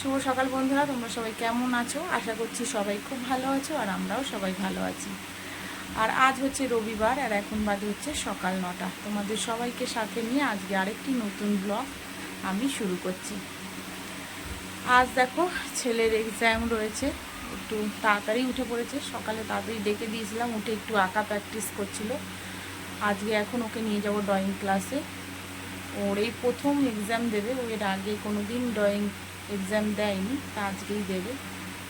শুভ সকাল বন্ধুরা, তোমরা সবাই কেমন আছো? আশা করছি সবাই খুব ভালো আছো আর আমরাও সবাই ভালো আছি। আর আজ হচ্ছে রবিবার আর এখন বাজে হচ্ছে সকাল নটা। তোমাদের সবাইকে সাথে নিয়ে আজকে আরেকটি নতুন ব্লগ আমি শুরু করছি। আজ দেখো ছেলের এক্সাম রয়েছে, একটু তাড়াতাড়ি উঠে পড়েছে। সকালে তাড়াতাড়ি ডেকে দিয়েছিলাম, উঠে একটু আঁকা প্র্যাকটিস করছিল। আজকে এখন ওকে নিয়ে যাব ড্রয়িং ক্লাসে ওর এই প্রথম এক্সাম দেবে, ও এর আগে কোনো দিন ড্রয়িং এক্সাম দেয়নি, তা আজকেই দেবে।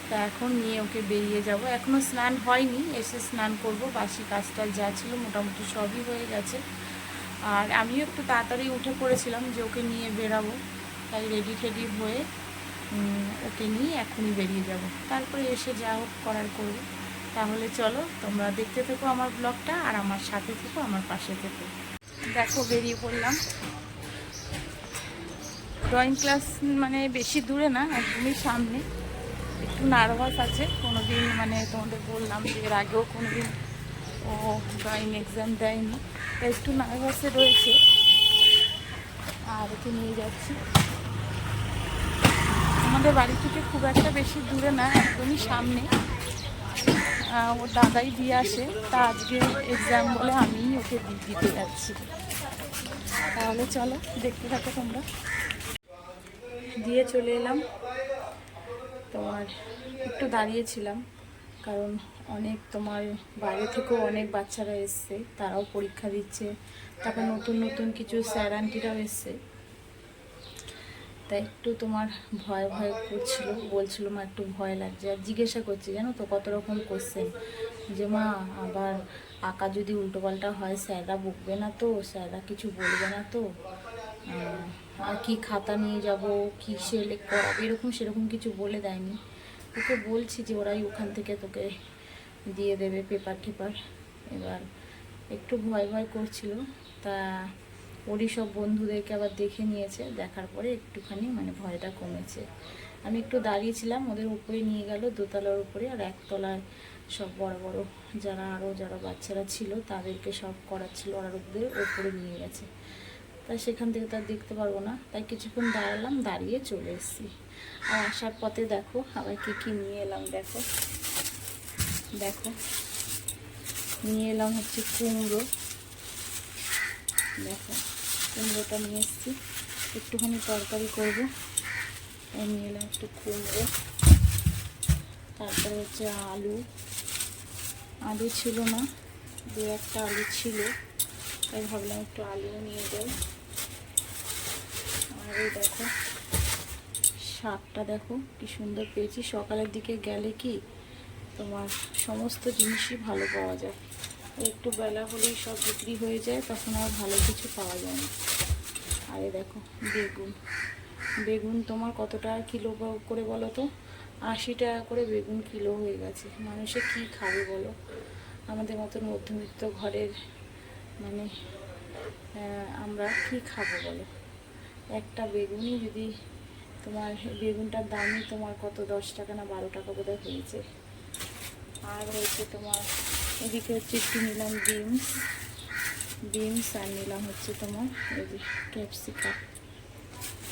তা এখন নিয়ে ওকে বেরিয়ে যাব। এখনও স্নান হয়নি, এসে স্নান করব। বাসি কাজটা যা ছিল মোটামুটি সবই হয়ে গেছে। আর আমিও একটু তাড়াতাড়ি উঠে পড়েছিলাম যে ওকে নিয়ে বেরাবো। তাই রেডি টেডি হয়ে ওকে নিয়ে এখনই বেরিয়ে যাব। তারপরে এসে যা হোক করার করব। তাহলে চলো, তোমরা দেখতে থেকো আমার ব্লগটা আর আমার সাথে থেকো, আমার পাশে থেকো। দেখো বেরিয়ে পড়লাম। ড্রয়িং ক্লাস মানে বেশি দূরে না, একদমই সামনে। একটু নার্ভাস আছে কোনো দিন মানে তোমাদের বললাম যে এর আগেও কোনো দিন ও ড্রয়িং এক্সাম দেয়নি তাই একটু নার্ভাসে রয়েছে। আর ওকে নিয়ে যাচ্ছি। আমাদের বাড়ি থেকে খুব একটা বেশি দূরে না, একদমই সামনে। ওর দাদাই দিয়ে আসে, তা আজকে এক্সাম বলে আমি ওকে দিতে যাচ্ছি। তাহলে চলো, দেখতে থাকো তোমরা। দিয়ে চলে এলাম। তোমার একটু দাঁড়িয়েছিলাম কারণ অনেক তোমার বাইরে থেকেও অনেক বাচ্চারা এসছে, তারাও পরীক্ষা দিচ্ছে, তারপর নতুন নতুন কিছু স্যার আন্টিরাও এসছে। তাই একটু তোমার ভয় ভয় করছিল, বলছিল, মা, একটু ভয় লাগছে। আর জিজ্ঞাসা করছে, জানো তো কত রকম কোশ্চেন যে, মা, আবার আঁকা যদি উল্টোপাল্টা হয়, স্যাররা বকবে না তো? স্যাররা কিছু বলবে না তো? কি খাতা নিয়ে যাব, কি সিলেক্ট করাবে এরকম সেরকম কিছু বলে দেয়নি। ওকে বলছি যে ওরাই ওখান থেকে তোকে দিয়ে দেবে পেপার টেপার। এবার একটু ভয় ভয় করছিল, তা ওরই সব বন্ধুদেরকে আবার দেখে নিয়েছে, দেখার পরে একটুখানি মানে ভয়টা কমেছে। আমি একটু দাঁড়িয়েছিলাম, ওদের উপরে নিয়ে গেল দোতলার উপরে, আর একতলায় সব বড় বড় যারা আরও যারা বাচ্চারা ছিল, তাদেরকে সব করাচ্ছিল আর ওদের ওপরে নিয়ে গেছে। তাই সেখান থেকে তার দেখতে পারব না। তাই কিছুক্ষণ দাঁড়ালাম, দাঁড়িয়ে চলে এসেছি। আর আসার পথে দেখো, আবার কী কী নিয়ে এলাম, দেখো। দেখো, নিয়ে এলাম হচ্ছে কুমড়ো। দেখো, কুমড়োটা নিয়ে এসেছি। একটুখানি তরকারি করব। তাই নিয়ে এলাম একটু কুমড়ো। তারপরে হচ্ছে আলু। আলু ছিল না, দু একটা আলু ছিল। তাই ভাবলাম একটু আলুও নিয়ে যাই। আর দেখো। শাকটা দেখো, কি সুন্দর পেয়েছি। সকালের দিকে গেলে কি তোমার সমস্ত জিনিসই ভালো পাওয়া যায়। একটু বেলা হলেই সব বিক্রি হয়ে যায়, তখন আর ভালো কিছু পাওয়া যায় না। আরে দেখো, বেগুন। বেগুন তোমার কত টাকা কিলো করে বলো তো? আশি টাকা করে বেগুন কিলো হয়ে গেছে। মানুষে কি খাবে বলো? আমাদের মতন মধ্যবিত্ত ঘরের মানে আমরা কি খাব বলো? একটা বেগুনই যদি তোমার বেগুনটার দামই তোমার কত? দশ টাকা না বারো টাকা বোধহয় হয়েছে। আর হচ্ছে তোমার এদিকে হচ্ছে একটু নিলাম বিনস। বিনস আর নিলাম হচ্ছে তোমার এই ক্যাপসিকাম।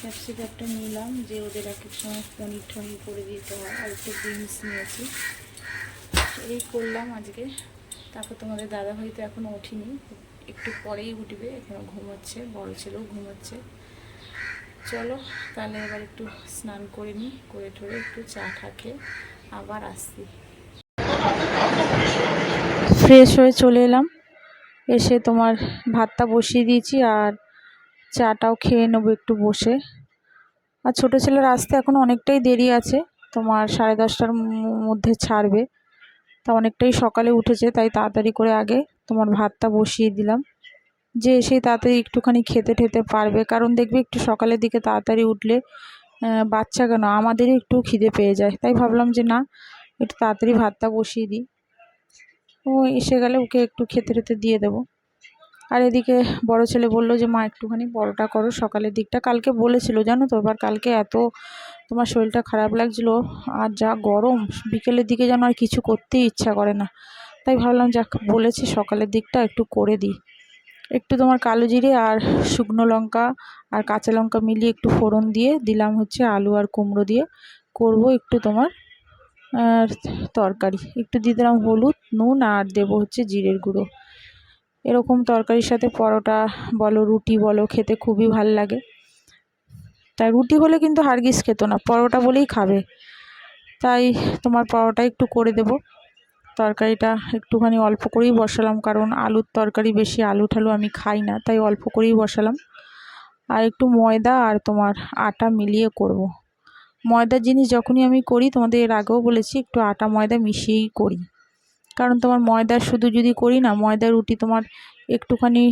ক্যাপসিকামটা নিলাম যে ওদের এক এক সময় পনির টনির করে দিতে হয় আর একটু বিনস নিয়েছি। এই করলাম আজকে। তারপর তোমাদের দাদা হয়তো এখনও ওঠিনি। একটু পরেই উঠবে এখনও ঘুমোচ্ছে, বড় ছেলেও ঘুমোচ্ছে। চলো, তাহলে এবার একটু স্নান করে নিই, করে ঠরে একটু চা খেয়ে আবার আসছি। ফ্রেশ হয়ে চলে এলাম। এসে তোমার ভাতটা বসিয়ে দিয়েছি আর চাটাও খেয়ে নেব একটু বসে। আর ছোটো ছেলের আসতে এখন অনেকটাই দেরি আছে, তোমার সাড়ে দশটার মধ্যে ছাড়বে। তা অনেকটাই সকালে উঠেছে, তাই তাড়াতাড়ি করে আগে তোমার ভাতটা বসিয়ে দিলাম। যে এসেই তাড়াতাড়ি একটুখানি খেতে ঠেতে পারবে। কারণ দেখবে একটু সকালের দিকে তাড়াতাড়ি উঠলে বাচ্চা কেন? আমাদেরই একটু খিদে পেয়ে যায়। তাই ভাবলাম যে না, একটু তাড়াতাড়ি ভাতটা বসিয়ে দিই। ও এসে গেলে ওকে একটু খেতে টেতে দিয়ে দেবো। আর এদিকে বড় ছেলে বলল যে, মা, একটুখানি পরোটা করো সকালের দিকটা। কালকে বলেছিল, জানো তো, এবার কালকে এত তোমার শরীরটা খারাপ লাগছিল, আর যা গরম, বিকেলের দিকে যেন আর কিছু করতেই ইচ্ছা করে না। তাই ভাবলাম যাক, বলেছি সকালের দিকটা একটু করে দিই। একটু তোমার কালো জিরে আর শুকনো লঙ্কা আর কাঁচা লঙ্কা মিলিয়ে একটু ফোড়ন দিয়ে দিলাম হচ্ছে আলু আর কুমড়ো দিয়ে। করব একটু তোমার তরকারি। একটু দিয়ে দিলাম হলুদ, নুন আর দেবো হচ্ছে জিরের গুঁড়ো। এরকম তরকারির সাথে পরোটা বলো, রুটি বলো, খেতে খুবই ভালো লাগে। তাই রুটি হলে কিন্তু হারগিস খেত না, পরোটা বলেই খাবে। তাই তোমার পরোটা একটু করে দেব। তরকারিটা একটুখানি অল্প করেই বসালাম, কারণ আলুর তরকারি বেশি আলু ঠালু আমি খাই না, তাই অল্প করেই বসালাম। আর একটু ময়দা আর তোমার আটা মিলিয়ে করব। ময়দার জিনিস যখনই আমি করি, তোমাদের এর আগেও বলেছি, একটু আটা ময়দা মিশিয়েই করি। কারণ তোমার ময়দা শুধু যদি করি না, ময়দা, রুটি তোমার একটুখানি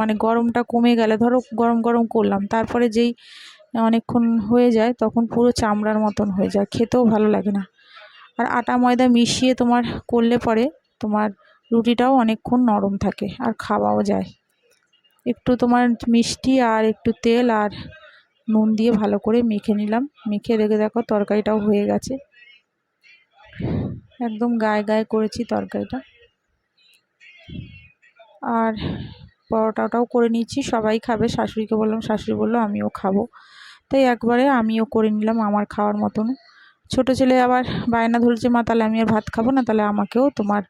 মানে গরমটা কমে গেলে, ধরো গরম গরম করলাম, তারপরে যেই অনেকক্ষণ হয়ে যায়, তখন পুরো চামড়ার মতন হয়ে যায়, খেতেও ভালো লাগে না। আর আটা ময়দা মিশিয়ে তোমার করলে পরে তোমার রুটিটাও অনেকক্ষণ নরম থাকে আর খাওয়াও যায়। একটু তোমার মিষ্টি আর একটু তেল আর নুন দিয়ে ভালো করে মেখে নিলাম। মেখে দেখে দেখো তরকারিটাও হয়ে গেছে। একদম গায়ে গায়ে করেছি তরকারিটা। আর পরোটাটাও করে নিচ্ছি সবাই খাবে। শাশুড়িকে বললাম, শাশুড়ি বলল, আমিও খাব। তাই একবারে আমিও করে নিলাম আমার খাওয়ার মতন। ছোট ছেলে আবার বায়না ধরেছে, মা, তাহলে আমি আর ভাত খাব না, তাহলে আমাকেও তোমার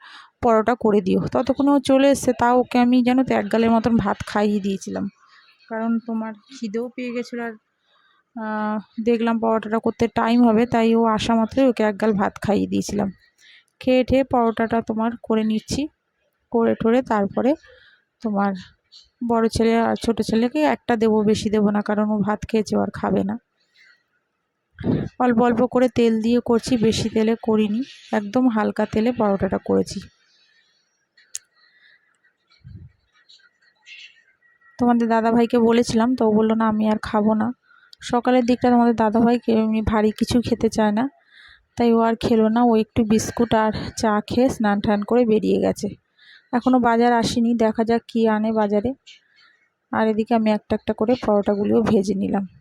পরোটা করে দিও। ততক্ষণে ও চলে এসছে তাও ওকে আমি জানো তো এক গালের মতন ভাত খাইয়ে দিয়েছিলাম। কারণ তোমার খিদেও পেয়ে গেছিল আর দেখলাম পরোটাটা করতে টাইম হবে, তাই ও আসা মাত্রই ওকে এক গাল ভাত খাইয়ে দিয়েছিলাম। খেয়ে ঠেয়ে পরোটাটা তোমার করে নিচ্ছি, করে ঠরে তারপরে তোমার বড় ছেলে আর ছোটো ছেলেকে একটা দেবো, বেশি দেবো না, কারণ ও ভাত খেয়েছে আর খাবে না। অল্প অল্প করে তেল দিয়ে করছি, বেশি তেলে করিনি। একদম হালকা তেলে পরোটাটা করেছি। তোমাদের দাদাভাইকে বলেছিলাম, তো বলল, না, আমি আর খাব না। সকালের দিকটা তোমাদের দাদাভাইকে এমনি ভারী কিছু খেতে চায় না। তাই ও আর খেলো না। ও একটু বিস্কুট আর চা খেয়ে স্নান টান করে বেরিয়ে গেছে। এখনও বাজার আসেনি, দেখা যাক কী আনে বাজারে। আর এদিকে আমি একটা একটা করে পরোটাগুলিও ভেজে নিলাম।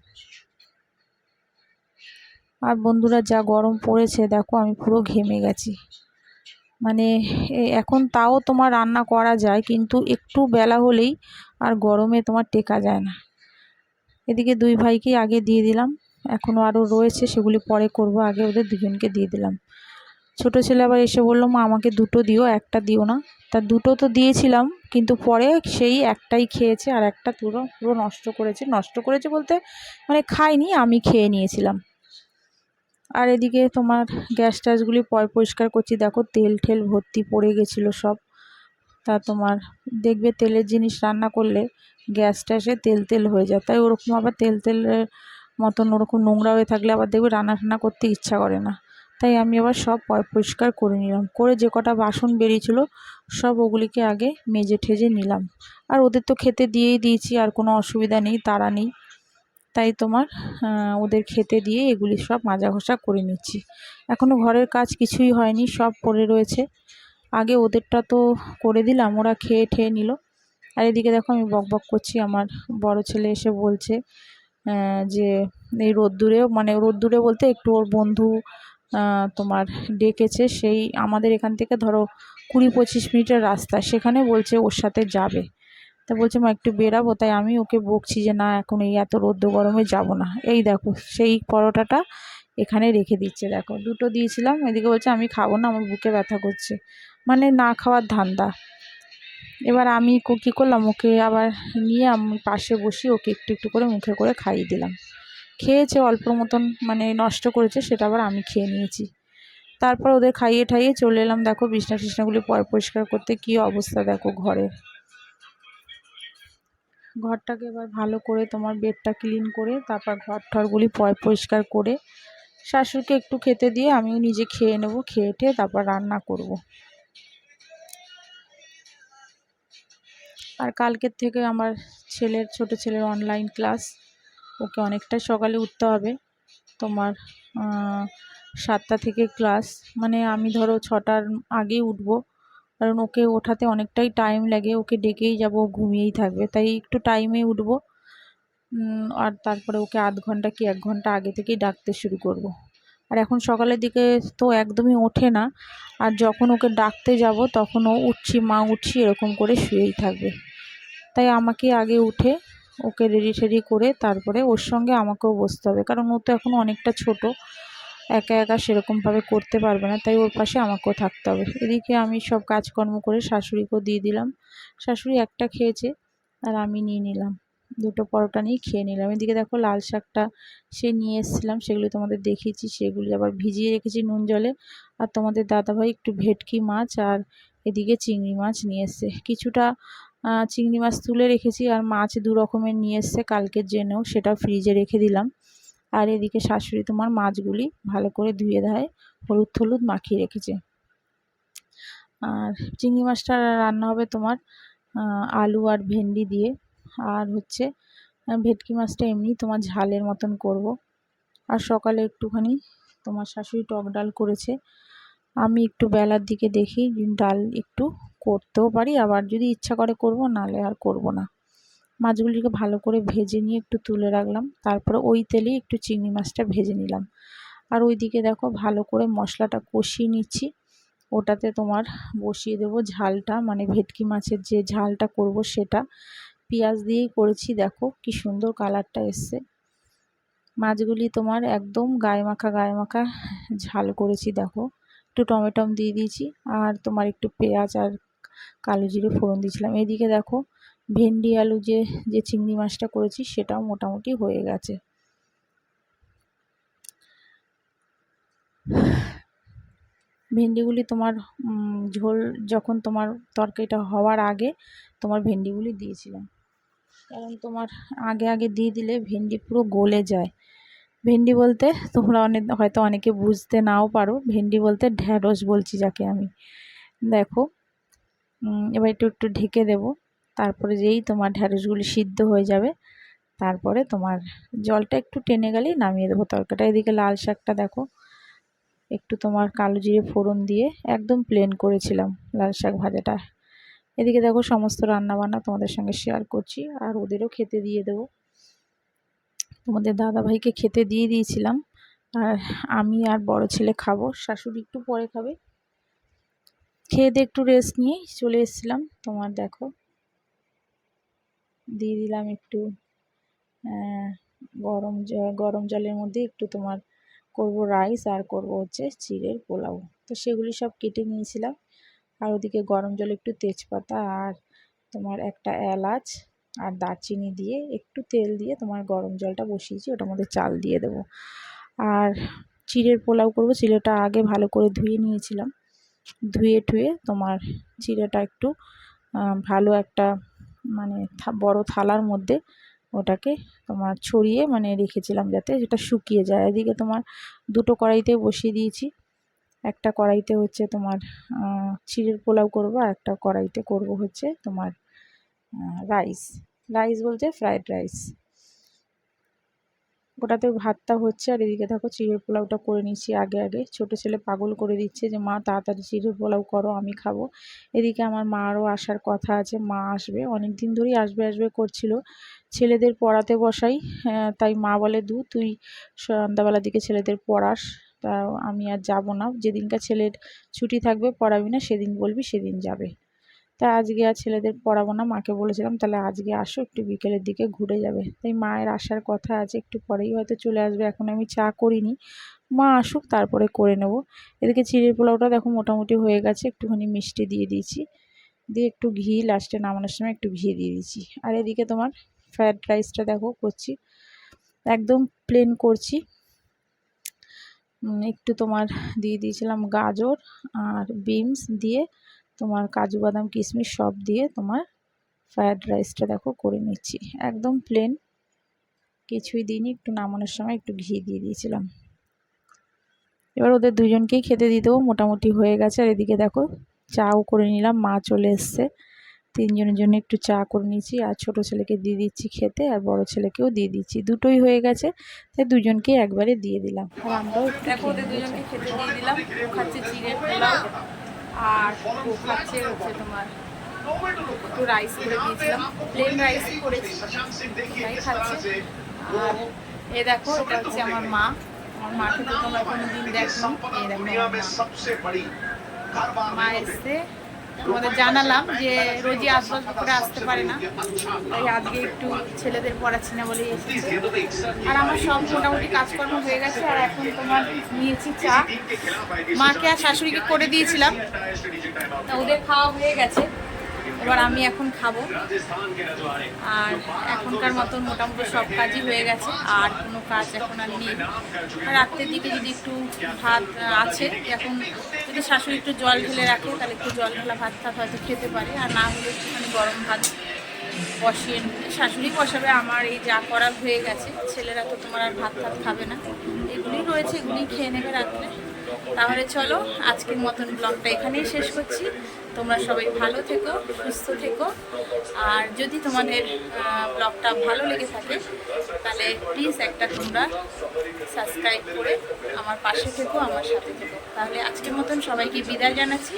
আর বন্ধুরা যা গরম পড়েছে, দেখো আমি পুরো ঘেমে গেছি। মানে এখন তাও তোমার রান্না করা যায়, কিন্তু একটু বেলা হলেই আর গরমে তোমার টেকা যায় না। এদিকে দুই ভাইকেই আগে দিয়ে দিলাম এখনও আরও রয়েছে, সেগুলি পরে করব, আগে ওদের দুজনকে দিয়ে দিলাম। ছোট ছেলে আবার এসে বলল, মা, আমাকে দুটো দিও, একটা দিও না। তা দুটো তো দিয়েছিলাম, কিন্তু পরে সেই একটাই খেয়েছে, আর একটা পুরো পুরো নষ্ট করেছে। নষ্ট করেছে বলতে মানে খাইনি, আমি খেয়ে নিয়েছিলাম। আর এদিকে তোমার গ্যাস ট্যাসগুলি পয়, পরিষ্কার করছি। দেখো তেল ঠেল ভর্তি পড়ে গেছিল সব। তা তোমার দেখবে তেলের জিনিস রান্না করলে গ্যাস ট্যাসে তেল তেল হয়ে যায়। তাই ওরকম আবার তেল তেলের মতন ওরকম নোংরা হয়ে থাকলে আবার দেখবে রান্না টান্না করতে ইচ্ছা করে না। তাই আমি আবার সব পয়, পরিষ্কার করে নিলাম। করে যে কটা বাসন বেরিয়েছিলো সব ওগুলিকে আগে মেজে ঠেজে নিলাম। আর ওদের তো খেতে দিয়েই দিয়েছি, আর কোনো অসুবিধা নেই, তারা নেই। তাই তোমার ওদের খেতে দিয়ে এগুলি সব মাজা ঘষা করে নিচ্ছি। এখনও ঘরের কাজ কিছুই হয়নি, সব পড়ে রয়েছে। আগে ওদেরটা তো করে দিলাম, ওরা খেয়ে ঠেয়ে নিল। আর এদিকে দেখো আমি বক বক করছি, আমার বড় ছেলে এসে বলছে যে এই রোদ্দুরেও মানে রোদ্দুরে বলতে একটু ওর বন্ধু তোমার ডেকেছে, সেই আমাদের এখান থেকে ধরো কুড়ি পঁচিশ মিনিটের রাস্তা, সেখানে বলছে ওর সাথে যাবে। তা বলছে, মা, একটু বেরাবো, তাই আমি ওকে বকছি যে, না, এখন এই এত রোদ্দ গরমে যাব না। এই দেখো, সেই পরোটাটা এখানে রেখে দিচ্ছে, দেখো। দুটো দিয়েছিলাম, এদিকে বলছে, আমি খাব না, আমার বুকে ব্যথা করছে। মানে না খাওয়ার ধান্দা। এবার আমি কী করলাম, ওকে আবার নিয়ে আমি পাশে বসি, ওকে একটু একটু করে মুখে করে খাইয়ে দিলাম। খেয়েছে অল্প মতন মানে নষ্ট করেছে, সেটা আবার আমি খেয়ে নিয়েছি। তারপর ওদের খাইয়ে ঠাইয়ে চলে এলাম, দেখো বিছনা টিছনাগুলি পরিষ্কার করতে, কী অবস্থা, দেখো ঘরের ঘরটাকে এবার ভালো করে তোমার বেডটা ক্লিন করে, তারপর ঘর ঠরগুলি পরিষ্কার করে, শাশুড়িকে একটু খেতে দিয়ে আমিও নিজে খেয়ে নেব, খেয়ে টেয়ে তারপর রান্না করব। আর কালকের থেকে আমার ছেলের, ছোট ছেলের অনলাইন ক্লাস ওকে অনেকটা সকালে উঠতে হবে তোমার সাতটা থেকে ক্লাস মানে আমি ধরো ছটার আগেই উঠবো কারণ ওকে ওঠাতে অনেকটাই টাইম লাগে, ওকে ডেকেই যাব ঘুমিয়েই থাকবে, তাই একটু টাইমে উঠবো। আর তারপরে ওকে আধ ঘণ্টা কি এক ঘণ্টা আগে থেকেই ডাকতে শুরু করব। আর এখন সকালের দিকে তো একদমই ওঠে না, আর যখন ওকে ডাকতে যাব তখন ও উঠছি, মা উঠছি, এরকম করে শুয়েই থাকবে। তাই আমাকে আগে উঠে ওকে রেডি টেডি করে তারপরে ওর সঙ্গে আমাকেও বসতে হবে, কারণ ও তো এখন অনেকটা ছোট। একা একা সেরকমভাবে করতে পারবে না, তাই ওর পাশে আমাকেও থাকতে হবে। এদিকে আমি সব কাজকর্ম করে শাশুড়িকেও দিয়ে দিলাম। শাশুড়ি একটা খেয়েছে আর আমি নিয়ে নিলাম। দুটো পরোটা নিয়ে খেয়ে নিলাম। এদিকে দেখো লাল শাকটা সে নিয়ে এসেছিলাম, সেগুলি তোমাদের দেখিয়েছি, সেগুলি আবার ভিজিয়ে রেখেছি নুন জলে। আর তোমাদের দাদাভাই একটু ভেটকি মাছ আর এদিকে চিংড়ি মাছ নিয়ে এসছে। কিছুটা চিংড়ি মাছ তুলে রেখেছি আর মাছ দু রকমের নিয়ে এসছে কালকের জন্যও সেটা ফ্রিজে রেখে দিলাম। আর এদিকে শাশুড়ি তোমার মাছগুলি ভালো করে ধুয়ে ধায়, হলুদ হলুদ মাখিয়ে রেখেছে। আর চিংড়ি মাছটা রান্না হবে তোমার আলু আর ভেন্ডি দিয়ে। আর হচ্ছে ভেটকি মাছটা এমনি তোমার ঝালের মতন করব। আর সকালে একটুখানি তোমার শাশুড়ি টক ডাল করেছে। আমি একটু বেলার দিকে দেখি, ডাল একটু করতেও পারি, আবার যদি ইচ্ছা করে করব নালে আর করব না। মাছগুলিকে ভালো করে ভেজে নিয়ে একটু তুলে রাখলাম। তারপরে ওই তেলেই একটু চিংড়ি মাছটা ভেজে নিলাম। আর ওইদিকে দেখো ভালো করে মশলাটা কষিয়ে নিচ্ছি। ওটাতে তোমার বসিয়ে দেবো ঝালটা মানে ভেটকি মাছের যে ঝালটা করব সেটা। পেঁয়াজ দিয়েই করেছি, দেখো কি সুন্দর কালারটা এসছে। মাছগুলি তোমার একদম গায়ে মাখা গায়ে মাখা ঝাল করেছি, দেখো। একটু টমেটম দিয়ে দিয়েছি আর তোমার একটু পেঁয়াজ আর কালো জিরে ফোড়ন দিয়েছিলাম। এদিকে দেখো ভেন্ডি, আলু যে যে চিংড়ি মাছটা করেছি সেটাও মোটামুটি হয়ে গেছে। ভেন্ডিগুলি তোমার ঝোল যখন তোমার তরকারিটা হওয়ার আগে তোমার ভেন্ডিগুলি দিয়েছিলাম। কারণ তোমার আগে আগে দিয়ে দিলে ভেন্ডি পুরো গলে যায়। ভেন্ডি বলতে তোমরা অনেক, হয়তো অনেকে বুঝতে নাও পারো। ভেন্ডি বলতে ঢ্যাঁড়স বলছি যাকে আমি। দেখো এবার একটু একটু ঢেকে দেব। তারপরে যেই তোমার ঢ্যাঁড়সগুলি সিদ্ধ হয়ে যাবে, তারপরে তোমার জলটা একটু টেনে গেলেই নামিয়ে দেবো তরকারিটা। এদিকে লাল শাকটা দেখো, একটু তোমার কালো জিরে ফোড়ন দিয়ে একদম প্লেন করেছিলাম লাল শাক ভাজাটা। এদিকে দেখো সমস্ত রান্না বান্না তোমাদের সঙ্গে শেয়ার করছি, আর ওদেরও খেতে দিয়ে দেবো। তোমাদের দাদা ভাইকে খেতে দিয়ে দিয়েছিলাম, আর আমি আর বড় ছেলে খাব, শাশুড়ি একটু পরে খাবে। খেয়ে দিয়ে একটু রেস্ট নিয়ে চলে এসেছিলাম। তোমার দেখো দিয়ে দিলাম একটু গরম গরম জলের মধ্যে একটু তোমার করব রাইস আর করব হচ্ছে চিড়ের পোলাও। তো সেগুলি সব কেটে নিয়েছিলাম। আর ওদিকে গরম জলে একটু তেজপাতা আর তোমার একটা এলাচ আর দারচিনি দিয়ে একটু তেল দিয়ে তোমার গরম জলটা বসিয়েছি ওটার মধ্যে চাল দিয়ে দেবো। আর চিড়ের পোলাও করব, চিড়েটা আগে ভালো করে ধুয়ে নিয়েছিলাম। ধুয়ে টুয়ে তোমার চিড়েটা একটু ভালো একটা মানে বড় থালার মধ্যে ওটাকে তোমার ছড়িয়ে মানে রেখেছিলাম যাতে যেটা শুকিয়ে যায়। এদিকে তোমার দুটো কড়াইতে বসিয়ে দিয়েছি। একটা কড়াইতে হচ্ছে তোমার চিড়ের পোলাও করব আর একটা কড়াইতে করব হচ্ছে তোমার রাইস। রাইস বলতে ফ্রায়েড রাইস ওটাতে ভাতটা হচ্ছে আর এদিকে দেখো চিড়ের পোলাওটা করে নিচ্ছি আগে আগে। ছোটো ছেলে পাগল করে দিচ্ছে যে মা তাড়াতাড়ি চিড়ের পোলাও করো আমি খাব। এদিকে আমার মারও আসার কথা আছে মা আসবে। অনেক দিন ধরেই আসবে আসবে করছিল। ছেলেদের পড়াতে বসাই হ্যাঁ, তাই মা বলে দু তুই সন্ধ্যাবেলার দিকে ছেলেদের পড়াস তা আমি আর যাব না। যেদিনকার ছেলের ছুটি থাকবে পড়াবি না সেদিন বলবি সেদিন যাবে। তা আজকে আর ছেলেদের পড়াবো না, মাকে বলেছিলাম তাহলে আজকে আসো, একটু বিকেলের দিকে ঘুরে যাবে। তাই মায়ের আসার কথা আছে, একটু পরেই হয়তো চলে আসবে, এখন আমি চা করিনি। মা আসুক, তারপরে করে নেব। এদিকে চিড়ের পোলাওটা দেখো মোটামুটি হয়ে গেছে, একটুখানি মিষ্টি দিয়ে দিয়েছি। দিয়ে একটু ঘি, লাস্টে নামানোর সময় একটু ঘি দিয়ে দিয়েছি। আর এদিকে তোমার ফ্রায়েড রাইসটা দেখো করছি, একদম প্লেন করছি। একটু তোমার দিয়ে দিয়েছিলাম গাজর আর বিনস দিয়ে তোমার কাজু, বাদাম, কিশমিশ সব দিয়ে তোমার ফ্রায়েড রাইসটা দেখো করে নিচ্ছি। একদম প্লেন কিছুই দিইনি, একটু নামানোর সময় একটু ঘি দিয়ে দিয়েছিলাম। এবার ওদের দুজনকেই খেতে দেবো, মোটামুটি হয়ে গেছে। আর এদিকে দেখো, চাও করে নিলাম, মা চলে এসছে। তিনজনের জন্য একটু চা করে নিয়েছি। আর ছোট ছেলেকে দিয়ে দিচ্ছি খেতে, আর বড় ছেলেকেও দিয়ে দিচ্ছি। দুটোই হয়ে গেছে, তাই দুজনকেই একবারে দিয়ে দিলাম। আর আমরাও দেখো, ওদের দুজনকে খেতে দিয়ে দিলাম। খাচ্ছে পোলাও। আর খাচ্ছে হচ্ছে তোমার একটু রাইস করে দিয়েছিলাম। প্লেন রাইসই করেছি। খাচ্ছে। আর এ দেখো, এটা হচ্ছে আমার মা। আমার মাকে তো তোমরা কোনোদিন দেখো এই দেখো মা এসছে। তোমাদের জানালাম যে রোজি আসবাস করে আসতে পারে না। তাই আজকে একটু ছেলেদের পড়াচ্ছি না বলে এসেছি। আর আমার সব মোটামুটি কাজকর্ম হয়ে গেছে, আর এখন তোমার নিয়েছি চা। মাকে আর শাশুড়িকে করে দিয়েছিলাম। তা ওদের খাওয়া হয়ে গেছে। এবার আমি এখন খাব। আর এখনকার মতন মোটামুটি সব কাজই হয়ে গেছে, আর কোনো কাজ এখন আর নেই। রাত্রের দিকে যদি একটু ভাত আছে, এখন যদি শাশুড়ি একটু জল ঢেলে রাখে, তাহলে একটু জল ঢালা ভাত টাত হয়তো খেতে পারে। আর না হলে একটুখানি গরম ভাত বসিয়ে শাশুড়ি বসাবে, আমার এই যা করার হয়ে গেছে, ছেলেরা তো তোমার আর ভাত টাত খাবে না। এগুলি রয়েছে এগুলি খেয়ে নেবে রাত্রে। তাহলে চলো, আজকের মতন ব্লগটা এখানেই শেষ করছি। তোমরা সবাই ভালো থেকো, সুস্থ থেকো। আর যদি তোমাদের ব্লগটা ভালো লেগে থাকে, তাহলে প্লিজ একটা তোমরা সাবস্ক্রাইব করে আমার পাশে থেকো, আমার সাথে থেকো। তাহলে আজকের মতন সবাইকে বিদায় জানাচ্ছি।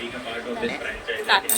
তাহলে টাটা।